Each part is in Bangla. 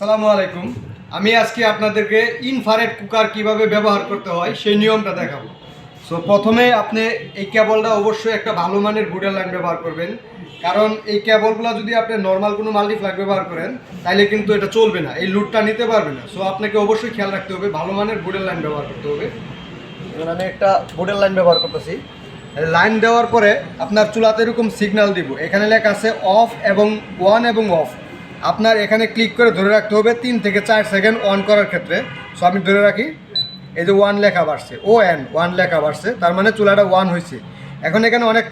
আসসালামু আলাইকুম। আমি আজকে আপনাদেরকে ইনফারেট কুকার কীভাবে ব্যবহার করতে হয় সেই নিয়মটা দেখাবো। সো প্রথমে আপনি এই কেবলটা অবশ্যই একটা ভালো মানের বুডের লাইন ব্যবহার করবেন। কারণ এই কেবলগুলো যদি আপনি নর্মাল কোনো মাল্টিফ্লাগ ব্যবহার করেন তাহলে কিন্তু এটা চলবে না, এই লুটটা নিতে পারবে না। সো আপনাকে অবশ্যই খেয়াল রাখতে হবে, ভালো মানের বুডের লাইন ব্যবহার করতে হবে। এবার আমি একটা বুডের লাইন ব্যবহার করতেছি। লাইন দেওয়ার পরে আপনার চুলাতে এরকম সিগন্যাল দিব। এখানে লেখা আছে অফ এবং ওয়ান এবং অফ আপনার এখানে ক্লিক করে ধরে রাখতে হবে তিন থেকে চার সেকেন্ড অন করার ক্ষেত্রে। সো আমি ধরে রাখি, এই যে ওয়ান লেখা বাড়ছে ও এন ওয়ান লেখা বাড়ছে, তার মানে চুলাটা ওয়ান হয়েছে এখন এখানে অনেক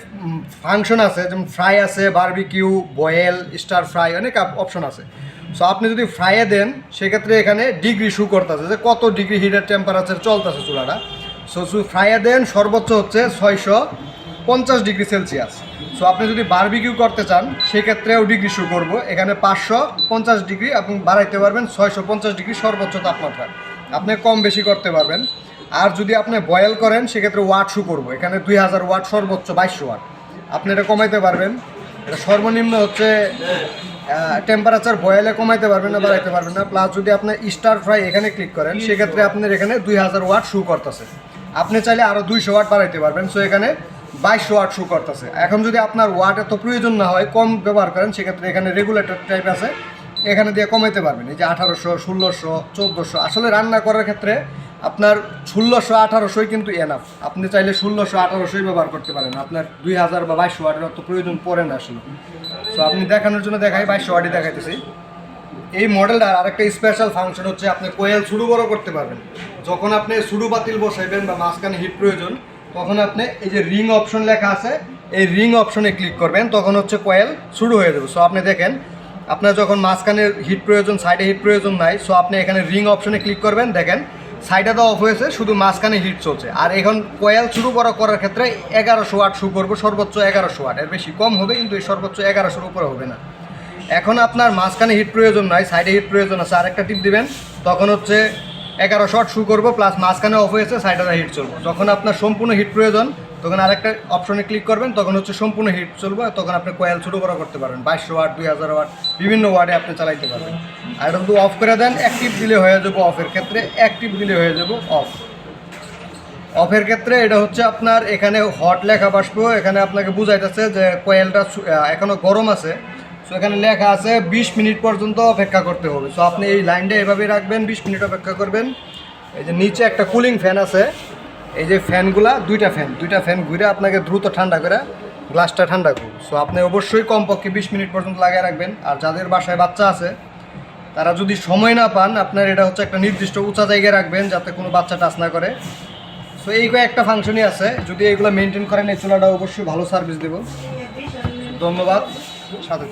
ফাংশন আছে, যেমন ফ্রাই আছে বারবিকিউ বয়েল স্টার ফ্রাই অনেক অপশন আছে। সো আপনি যদি ফ্রাইয়ে দেন, সেক্ষেত্রে এখানে ডিগ্রি শু করতেছে যে কত ডিগ্রি হিটের টেম্পারেচার চলতেছে চুলাটা। সো ফ্রাইয়ে দেন, সর্বোচ্চ হচ্ছে ছয়শো পঞ্চাশ ডিগ্রি সেলসিয়াস। সো আপনি যদি বারবিকিউ করতে চান, সেক্ষেত্রেও ডিগ্রি শু করব। এখানে পাঁচশো পঞ্চাশ ডিগ্রি আপনি বাড়াইতে পারবেন, ছয়শো পঞ্চাশ ডিগ্রি সর্বোচ্চ তাপমাত্রা। আপনি কম বেশি করতে পারবেন। আর যদি আপনি বয়েল করেন, সেক্ষেত্রে ওয়াট শু করব। এখানে দুই হাজার ওয়াট সর্বোচ্চ, বাইশশো ওয়াট আপনি এটা কমাইতে পারবেন। এটা সর্বনিম্ন হচ্ছে টেম্পারেচার বয়েলে কমাইতে পারবেন না, বাড়াইতে পারবেন না। প্লাস যদি আপনি স্টার ফ্রাই এখানে ক্লিক করেন, সেক্ষেত্রে আপনার এখানে দুই হাজার ওয়াট শু করতেছে। আপনি চাইলে আরও দুইশো ওয়াট বাড়াইতে পারবেন। সো এখানে বাইশশো ওয়াট শু করতেছে। এখন যদি আপনার ওয়াট এত প্রয়োজন না হয়, কম ব্যবহার করেন, সেক্ষেত্রে এখানে রেগুলেটর টাইপ আছে। এখানে দিয়ে কমাইতে পারবেন। এই যে আঠারোশো, ষোলোশো, চোদ্দোশো, আসলে রান্না করার ক্ষেত্রে আপনার ষোলোশো, আঠারোশোই কিন্তু এনাফ আপনি চাইলে ষোলোশো, আঠারোশোই ব্যবহার করতে পারেন। আপনার দুই হাজার বা বাইশশো ওয়াটের অত প্রয়োজন পড়ে না আসলে। সো আপনি দেখানোর জন্য দেখাই, বাইশশো ওয়াটই দেখাইতেছি। এই মডেলটার আরেকটা স্পেশাল ফাংশন হচ্ছে, আপনি কোয়েল শুরু বড় করতে পারবেন। যখন আপনি শুরু বাতিল বসাইবেন বা মাঝখানে হিট প্রয়োজন তখন আপনি এই যে রিং অপশন লেখা আছে, এই রিং অপশনে ক্লিক করবেন, তখন হচ্ছে কয়েল শুরু হয়ে যাবে। সো আপনি দেখেন, আপনার যখন মাঝখানে হিট প্রয়োজন সাইডে হিট প্রয়োজন নাই সো আপনি এখানে রিং অপশনে ক্লিক করবেন। দেখেন সাইডে তো অফ হয়েছে, শুধু মাঝখানে হিট চলছে। আর এখন কোয়েল শুরু করা করার ক্ষেত্রে এগারোশো ওয়াট শু করব, সর্বোচ্চ এগারোশো ওয়াট এর বেশি কম হবে, কিন্তু এই সর্বোচ্চ এগারোশোর উপরে হবে না। এখন আপনার মাঝখানে হিট প্রয়োজন নাই সাইডে হিট প্রয়োজন আছে। আরেকটা টিপ দিবেন, তখন হচ্ছে এগারো শট শু করব প্লাস মাঝখানে অফ হয়েছে সাইডে হিট চলবো। যখন আপনার সম্পূর্ণ হিট প্রয়োজন তখন আরেকটা অপশনে ক্লিক করবেন তখন হচ্ছে সম্পূর্ণ হিট চলবে তখন আপনি কোয়েল ছোটো বড় করতে পারবেন। বাইশশো ওয়াট দুই হাজার ওয়াট বিভিন্ন ওয়ার্ডে আপনি চালাইতে পারবেন। আর এটা যদি অফ করে দেন অ্যাক্টিভ দিলে হয়ে যাব অফের ক্ষেত্রে অ্যাক্টিভ দিলে হয়ে যাব অফ অফের ক্ষেত্রে এটা হচ্ছে আপনার এখানে হট লেখা বাসবো এখানে আপনাকে বুঝাইতেছে যে কোয়েলটা সু- আহ, এখনও গরম আছে সো এখানে লেখা আছে, বিশ মিনিট পর্যন্ত অপেক্ষা করতে হবে। সো আপনি এই লাইনটা এভাবেই রাখবেন, বিশ মিনিট অপেক্ষা করবেন। এই যে নিচে একটা কুলিং ফ্যান আছে, এই যে ফ্যানগুলা, দুইটা ফ্যান দুইটা ফ্যান ঘুরে আপনাকে দ্রুত ঠান্ডা করে গ্লাসটা ঠান্ডা করুন। সো আপনি অবশ্যই কমপক্ষে বিশ মিনিট পর্যন্ত লাগিয়ে রাখবেন। আর যাদের বাসায় বাচ্চা আছে, তারা যদি সময় না পান, আপনার এটা হচ্ছে একটা নির্দিষ্ট উঁচা জায়গায় রাখবেন যাতে কোনো বাচ্চা টাচ না করে। সো এই কয়েকটা ফাংশনই আছে। যদি এগুলো মেনটেন করেন, এই চুলাটা অবশ্যই ভালো সার্ভিস দেব। ধন্যবাদ। সাথে।